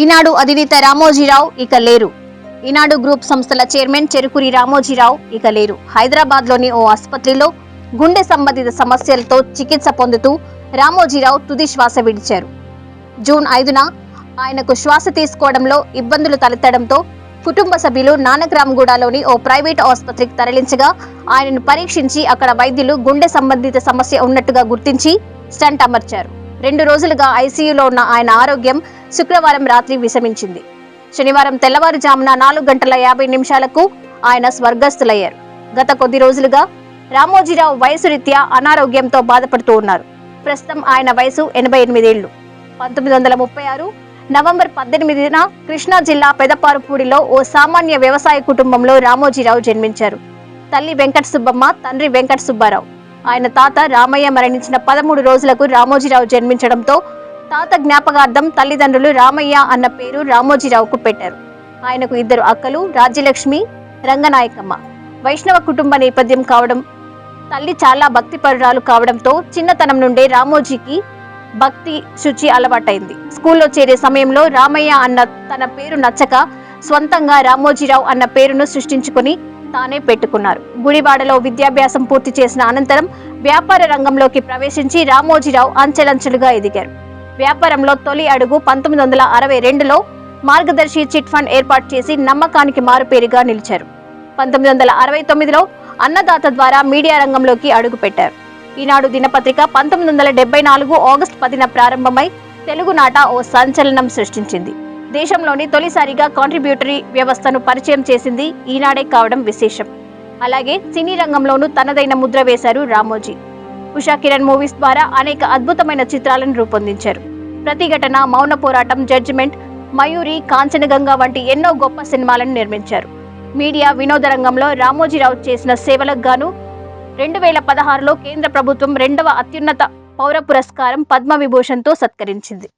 ఈనాడు అధినేత రామోజీరావు ఇక లేరు. ఈనాడు గ్రూప్ సంస్థల చైర్మన్ చెరుకురి రామోజీరావు ఇక లేరు. హైదరాబాద్లోని ఓ ఆసుపత్రిలో గుండె సంబంధిత సమస్యలతో చికిత్స పొందుతూ రామోజీరావు తుది శ్వాస విడిచారు. జూన్ ఐదున ఆయనకు శ్వాస తీసుకోవడంలో ఇబ్బందులు తలెత్తడంతో కుటుంబ సభ్యులు నానగ్రామగూడలోని ఓ ప్రైవేట్ ఆసుపత్రికి తరలించగా ఆయనను పరీక్షించి అక్కడ వైద్యులు గుండె సంబంధిత సమస్య ఉన్నట్టుగా గుర్తించి స్టంట్ అమర్చారు. రెండు రోజులుగా ఐసీయూలో ఉన్న ఆయన ఆరోగ్యం శుక్రవారం రాత్రి విషమించింది శనివారం తెల్లవారుజామున నాలుగు గంటల యాభై నిమిషాలకు ఆయన స్వర్గస్థులయ్యారు. గత కొద్ది రోజులుగా రామోజీరావు వయసు రీత్యా అనారోగ్యంతో బాధపడుతూ ఉన్నారు. ప్రస్తుతం ఆయన వయసు ఎనభై ఎనిమిదేళ్ళు పంతొమ్మిది వందల ముప్పై ఆరు నవంబర్ పద్దెనిమిదిన కృష్ణా జిల్లా పెదపారుపూడిలో ఓ సామాన్య వ్యవసాయ కుటుంబంలో రామోజీరావు జన్మించారు. తల్లి వెంకట సుబ్బమ్మ తండ్రి వెంకట సుబ్బారావు. ఆయన తాత రామయ్య మరణించిన పదమూడు రోజులకు రామోజీరావు జన్మించడంతో తాత జ్ఞాపకార్థం తల్లిదండ్రులు రామయ్య అన్న పేరు రామోజీరావుకు పెట్టారు. ఆయనకు ఇద్దరు అక్కలు రాజ్యలక్ష్మి రంగనాయకమ్మ. వైష్ణవ కుటుంబ నేపథ్యం కావడం తల్లి చాలా భక్తిపరురాలు కావడంతో చిన్నతనం నుండే రామోజీకి భక్తి శుచి అలవాటైంది. స్కూల్లో చేరే సమయంలో రామయ్య అన్న తన పేరు నచ్చక స్వంతంగా రామోజీరావు అన్న పేరును సృష్టించుకొని తానే పెట్టుకున్నారు. గుడివాడలో విద్యాభ్యాసం పూర్తి చేసిన అనంతరం వ్యాపార రంగంలోకి ప్రవేశించి రామోజీరావు అంచెలంచెలుగా ఎదిగారు. వ్యాపారంలో తొలి అడుగు పంతొమ్మిది వందల అరవై రెండులో మార్గదర్శి చిట్ ఫండ్ ఏర్పాటు చేసి నమ్మకానికి మారుపేరుగా నిలిచారు. పంతొమ్మిది వందల అరవై తొమ్మిదిలో అన్నదాత ద్వారా మీడియా రంగంలోకి అడుగుపెట్టారు ఈనాడు దినపత్రిక పంతొమ్మిది వందల డెబ్బై నాలుగు ఆగస్టు పదిన ప్రారంభమై తెలుగునాట ఓ సంచలనం సృష్టించింది. దేశంలోని తొలిసారిగా కాంట్రిబ్యూటరీ వ్యవస్థను పరిచయం చేసింది ఈనాడే కావడం విశేషం. అలాగే సినీ రంగంలోనూ తనదైన ముద్ర వేశారు రామోజీ. ఉషా కిరణ్ మూవీస్ ద్వారా అనేక అద్భుతమైన చిత్రాలను రూపొందించారు. ప్రతిఘటన మౌన పోరాటం జడ్జిమెంట్ మయూరి కాంచనగంగా వంటి ఎన్నో గొప్ప సినిమాలను నిర్మించారు. మీడియా వినోద రంగంలో రామోజీరావు చేసిన సేవలకు గాను రెండు వేల పదహారులో కేంద్ర ప్రభుత్వం రెండవ అత్యున్నత పౌర పురస్కారం పద్మ విభూషణ్తో సత్కరించింది.